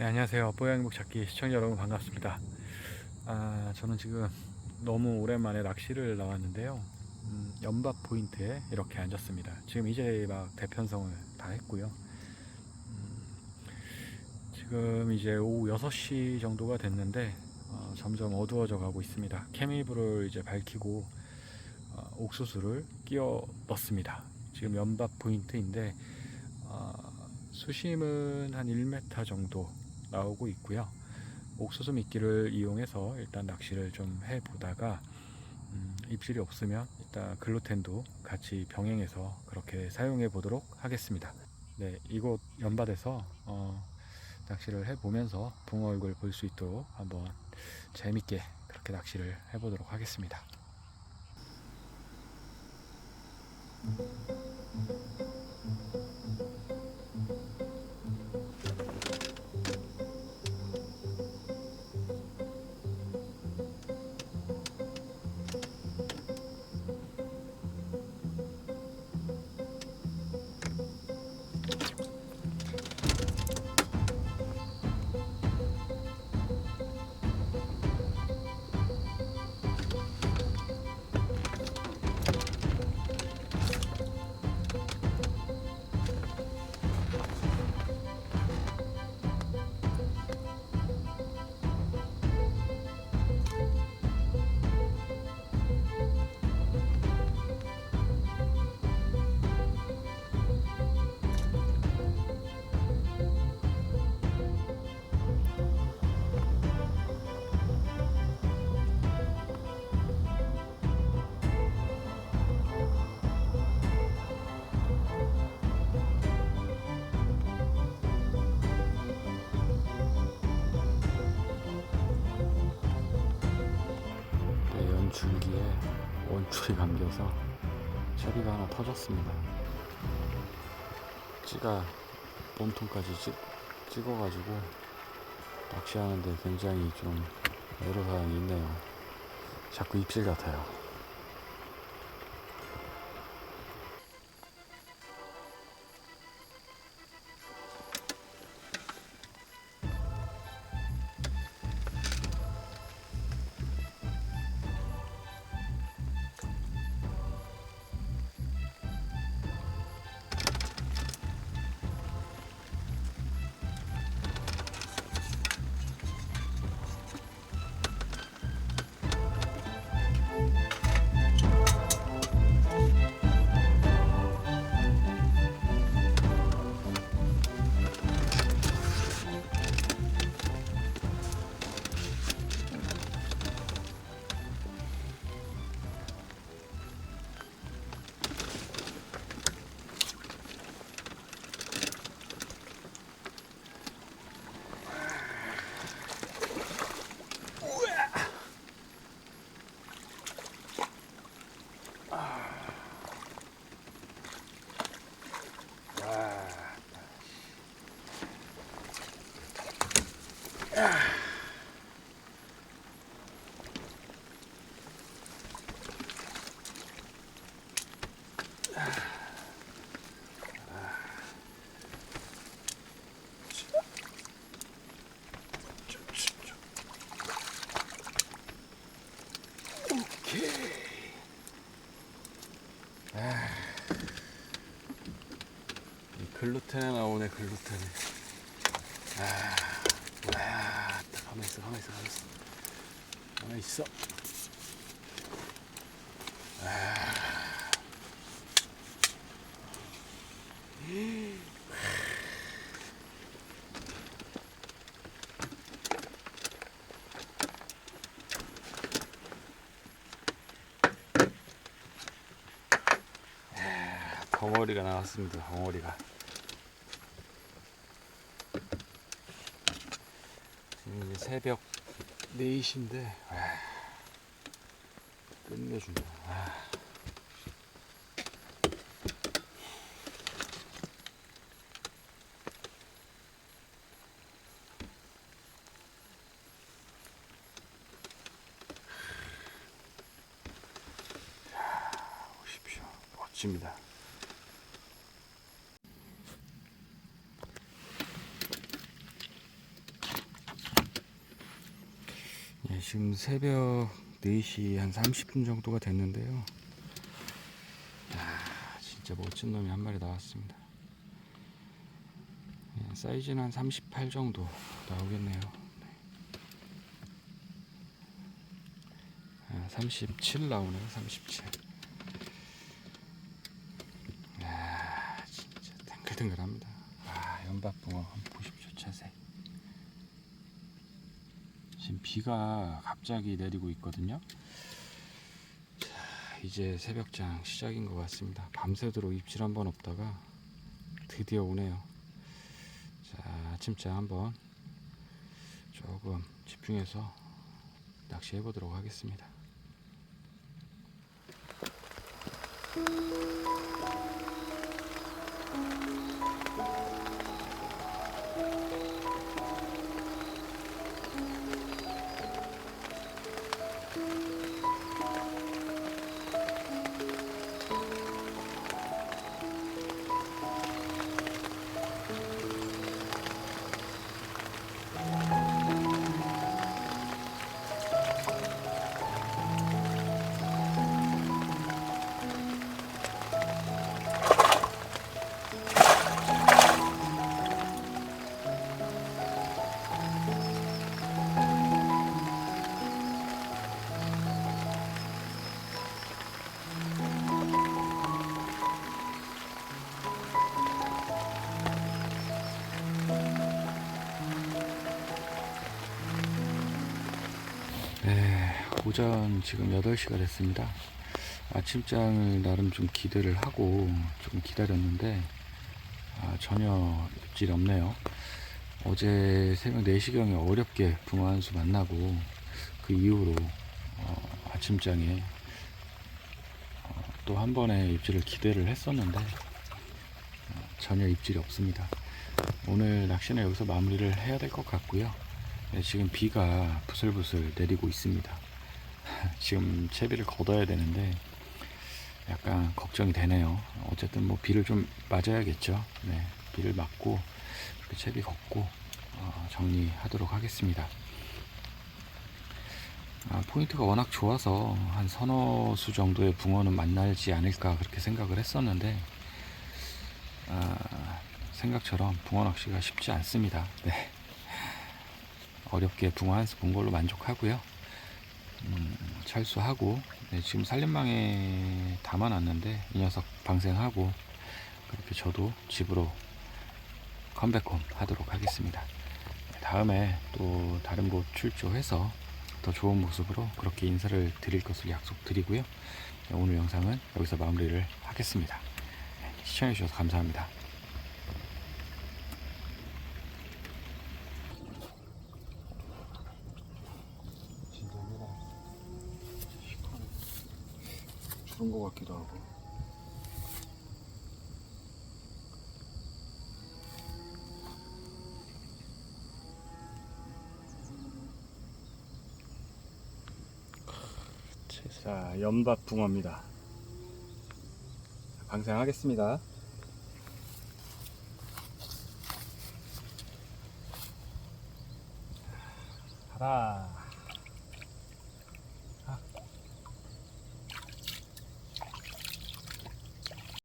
네, 안녕하세요. 뽀양행복 찾기 시청자 여러분 반갑습니다. 아, 저는 지금 너무 오랜만에 낚시를 나왔는데요. 음, 연밥 포인트에 이렇게 앉았습니다. 지금 이제 막 대편성을 다 했고요. 음, 지금 이제 오후 6시 정도가 됐는데 어, 점점 어두워져 가고 있습니다. 케미불을 이제 밝히고 어, 옥수수를 끼워 넣습니다. 지금 연밥 포인트인데 어, 수심은 한 1m 정도 나오고 있고요. 옥수수 미끼를 이용해서 일단 낚시를 좀 해보다가 음, 입질이 없으면 일단 글루텐도 같이 병행해서 그렇게 사용해 보도록 하겠습니다. 네, 이곳 연밭에서 어, 낚시를 해보면서 붕어 얼굴 볼 수 있도록 한번 재밌게 그렇게 낚시를 해보도록 하겠습니다. 네, 연줄기에 원줄이 감겨서 처리가 하나 터졌습니다. 찌가 몸통까지 찍, 찍어가지고 낚시하는데 굉장히 좀 애로사항이 있네요. 자꾸 입질 같아요. 글루텐에 나오네 글루텐에 아, 와, 딱 가만 있어 가만 있어 가만 있어 가만 있어 덩어리가 나왔습니다 덩어리가 이제 새벽 4시인데 와, 끝내준다. 와. 자, 보십시오. 멋집니다 지금 새벽 4시 한 30분 정도가 됐는데요. 야, 진짜 멋진 놈이 한 마리 나왔습니다. 예, 사이즈는 한 38 정도 나오겠네요. 네. 아, 37 나오네요. 37. 야, 진짜 탱글탱글합니다. 아, 연밥붕어 한번 보십시오. 자세. 비가 갑자기 내리고 있거든요. 자, 이제 새벽장 시작인 것 같습니다. 밤새도록 입질 한번 없다가 드디어 오네요. 자, 아침장 한번 조금 집중해서 낚시해 보도록 하겠습니다. 오전 지금 8시가 됐습니다. 아침장을 나름 좀 기대를 하고 좀 기다렸는데 아, 전혀 입질이 없네요. 어제 새벽 4시경에 어렵게 붕어 한 수 만나고 그 이후로 어, 아침장에 어, 또한 번의 입질을 기대를 했었는데 어, 전혀 입질이 없습니다. 오늘 낚시는 여기서 마무리를 해야 될 것 같고요. 네, 지금 비가 부슬부슬 내리고 있습니다. 지금 채비를 걷어야 되는데 약간 걱정이 되네요. 어쨌든 뭐 비를 좀 맞아야겠죠. 네, 비를 맞고 그 채비 걷고 어, 정리하도록 하겠습니다. 아, 포인트가 워낙 좋아서 한 서너 수 정도의 붕어는 만나지 않을까 그렇게 생각을 했었는데 아, 생각처럼 붕어 낚시가 쉽지 않습니다. 네. 어렵게 붕어 한 수 본 걸로 만족하고요. 음, 철수하고 네, 지금 살림망에 담아놨는데 이 녀석 방생하고 그렇게 저도 집으로 컴백홈 하도록 하겠습니다. 네, 다음에 또 다른 곳 출조해서 더 좋은 모습으로 그렇게 인사를 드릴 것을 약속드리고요. 네, 오늘 영상은 여기서 마무리를 하겠습니다. 네, 시청해주셔서 감사합니다. 진짜 얘가 시커먼 죽은 것 같기도 하고. 자 연밥 붕어입니다. 방생하겠습니다. 가라